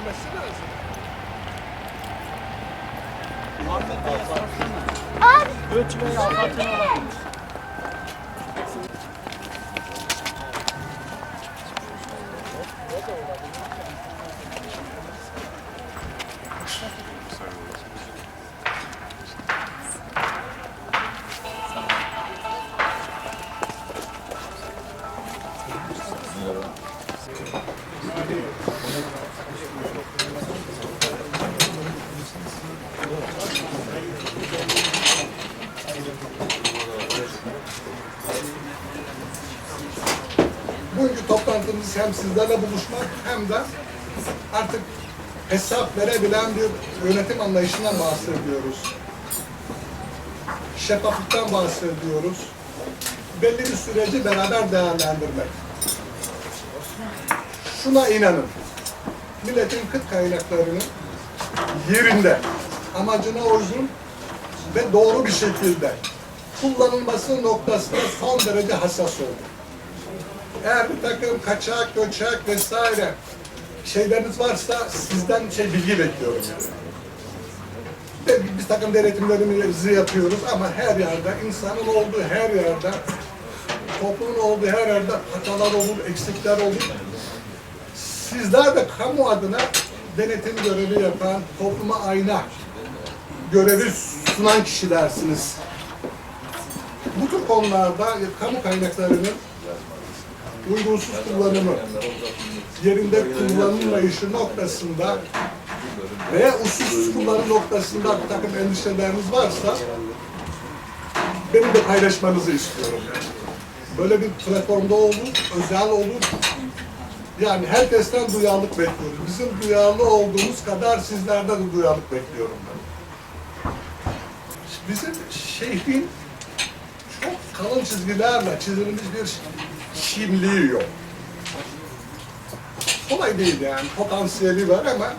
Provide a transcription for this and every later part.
verilmesi lazım. Muhammed Bey'e sorsana. Göçmeyi afatına bakmış. Toplantımız hem sizlerle buluşmak hem de artık hesap verebilen bir yönetim anlayışından bahsediyoruz. Şeffaflıktan bahsediyoruz. Belli bir süreci beraber değerlendirmek. Şuna inanın. Milletin kıt kaynaklarının yerinde, amacına uygun ve doğru bir şekilde kullanılması noktasında son derece hassas oldu eğer bir takım kaçak, göçek vesaire şeyleriniz varsa sizden şey bilgi bekliyorum yani. Bir takım denetimlerimizi yapıyoruz ama her yerde, insanın olduğu her yerde, toplumun olduğu her yerde hatalar olur, eksikler olur. Sizler de kamu adına denetim görevi yapan, topluma ayna görevi sunan kişilersiniz. Bu tür konularda kamu kaynaklarının uygunsuz kullanımı, yerinde kullanılmayışı noktasında veya usulsüz kullanım noktasında bir takım endişeleriniz varsa benim de paylaşmanızı istiyorum. Böyle bir platformda olur, özel olur. Yani herkesten duyarlılık bekliyoruz. Bizim duyarlı olduğumuz kadar sizlerden de duyarlılık bekliyorum ben. Bizim şehrin çok kalın çizgilerle çizilmiş bir kimliği yok. Kolay değil yani, potansiyeli var ama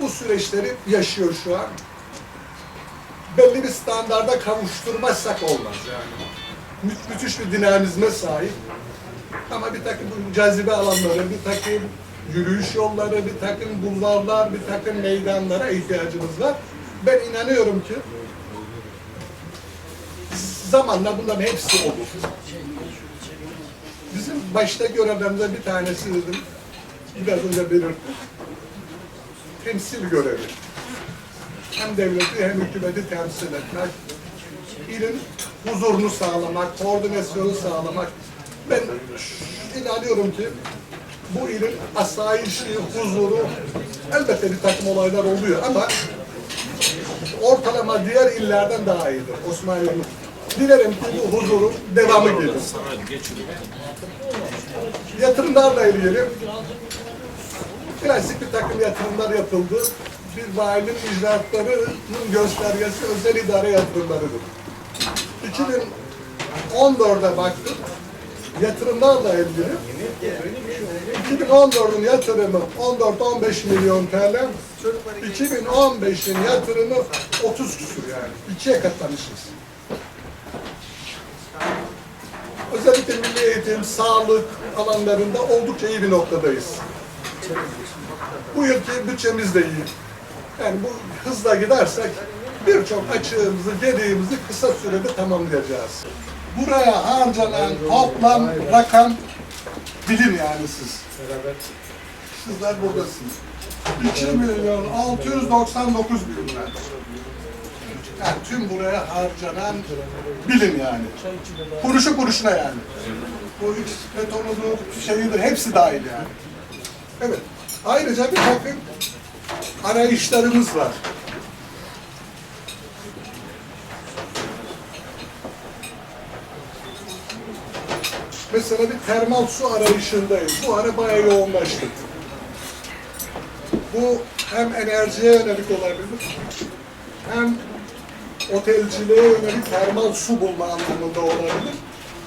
bu süreçleri yaşıyor şu an. Belli bir standarda kavuşturmazsak olmaz yani. Mü- müthiş bir dinamizme sahip. Ama bir takım cazibe alanları, bir takım yürüyüş yolları, bir takım bulvarlar, bir takım meydanlara ihtiyacımız var. Ben inanıyorum ki zamanla bunların hepsi olur. Bizim başta görevlerimizden bir tanesi dedim, biraz önce belirttim. Temsil görevi. Hem devleti hem hükümeti temsil etmek, ilin huzurunu sağlamak, koordinasyonu sağlamak. Ben inanıyorum ki bu ilin asayişi, huzuru, elbette bir takım olaylar oluyor ama ortalama diğer illerden daha iyidir Osmaniye'nin. Dilerim ki bu huzurun devamı gelir. Yatırımlarla ilgili klasik bir takım yatırımlar yapıldı. Bir valinin icraatlarının göstergesi özel idare yatırımlarıdır. 2014'e baktık. Yatırımlarla ilgili 2014'ün yatırımı 14-15 milyon TL, 2015'in yatırımı 30 küsur yani. İkiye katlamışız. Özellikle milli eğitim, sağlık alanlarında oldukça iyi bir noktadayız. Bu yılki bütçemiz de iyi. Yani bu hızla gidersek birçok açığımızı, gediğimizi kısa sürede tamamlayacağız. Buraya harcanan toplam rakam bilin yani siz. Sizler buradasınız. 2 milyon 699 bin lira. Yani tüm buraya harcanan bilin yani. Kuruşu kuruşuna yani. Bu X betonudur, şeyidir, hepsi dahil yani. Evet. Ayrıca bir takım arayışlarımız var. Mesela bir termal su arayışındayız. Bu ara bayağı yoğunlaştık. Bu hem enerjiye yönelik olabilir, hem otelciliğe yönelik termal su bulma anlamında olabilir.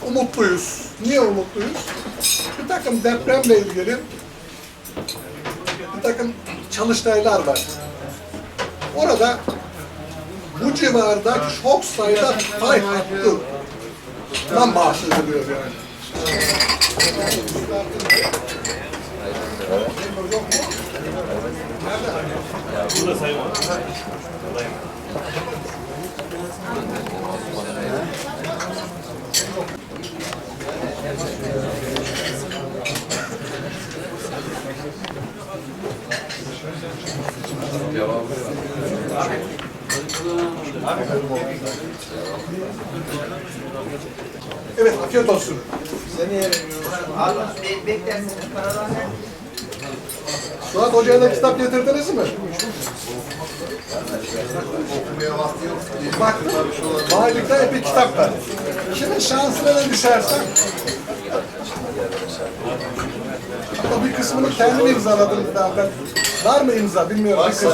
Umutluyuz. Niye umutluyuz? Bir takım depremle ilgili bir takım çalıştaylar var. Orada bu civarda çok sayıda fay hattından bahsediliyor yani. Yok mu? Hem Evet, afiyet olsun. Be- Beklersiniz paralar? Suat Hoca'ya da kitap getirdiniz mi? Baktım, valilikte epey kitap var. Şimdi şansına ne düşerse Hatta bir kısmını kendim imzaladım zaten. Var mı imza bilmiyorum. Bir kısmı.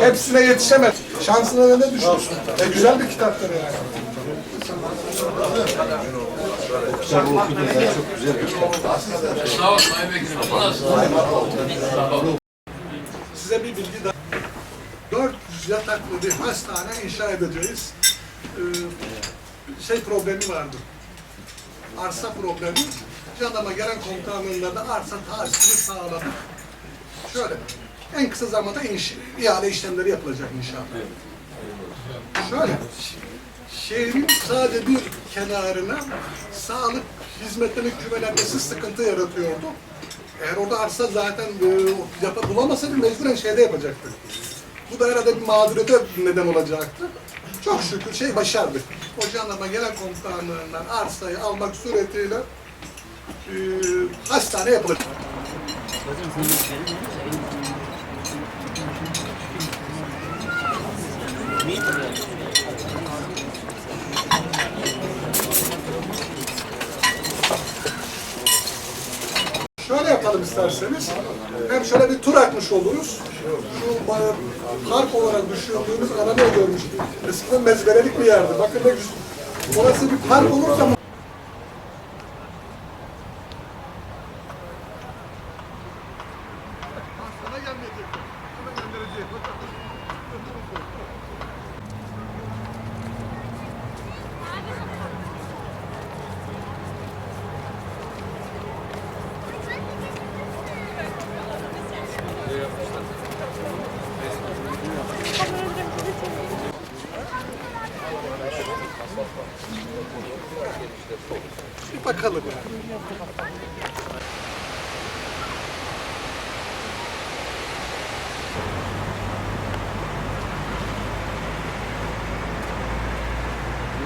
Hepsine yetişemez. Şansına ne düşürsün? E, güzel bir kitaptır yani. Size bir bilgi daha. 400 yataklı bir hastane inşa edeceğiz. Ee, şey problemi vardı. Arsa problemi. Jandarma gelen komutanlığında da arsa tahsili sağladı. Şöyle, en kısa zamanda inş, ihale işlemleri yapılacak inşallah. Şöyle, şehrin sadece bir kenarına sağlık hizmetlerinin kümelenmesi sıkıntı yaratıyordu. Eğer orada arsa zaten e, yapa, bulamasaydı mecburen şeyde yapacaktı. Bu da herhalde bir mağduriyete neden olacaktı. Çok şükür şey başardık. O jandarma gelen komutanlığından arsayı almak suretiyle e, hastane yapılacak. Şöyle yapalım isterseniz. Hem şöyle bir tur atmış oluruz. Şu park olarak düşündüğümüz alanı görmüştük. Eskiden mezberelik bir yerdi. Bakın ne güzel. Orası bir park olursa Sana gelmeyecek. Hemen göndereceğim. Bakalım yani.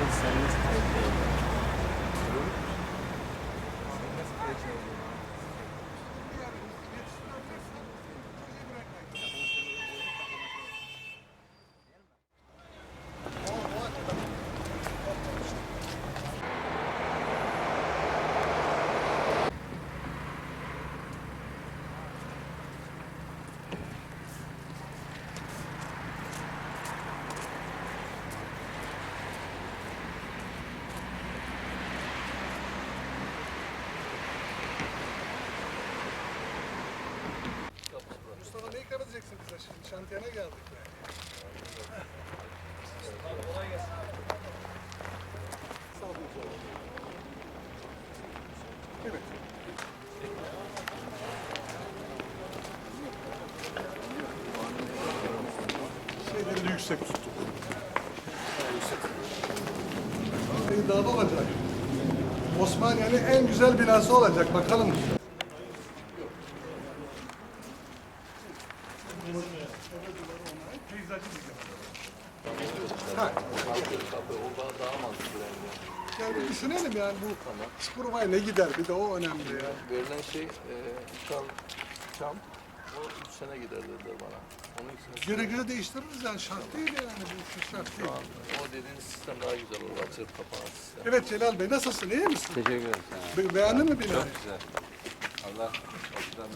Mustafa ne ikram edeceksin bize şimdi? Şantiyene geldik. Sağ olun. Evet. Şeyleri de yüksek tuttuk. Şey daha da olacak. Osmaniye'nin en güzel binası olacak. Bakalım. Ha. Yani bir düşünelim yani bu Çukurova'ya ne gider bir de o önemli yani. Verilen şey e, çam, çam o üç sene gider dediler bana. Onun için Göre göre değiştiririz yani şart değil yani bu işin şart değil. o dediğiniz sistem daha güzel olur. Açılıp kapanan sistem. Evet Celal Bey nasılsın iyi misin? Teşekkür ederim. Be- beğendin mi binayı? Çok güzel. Allah kapıdan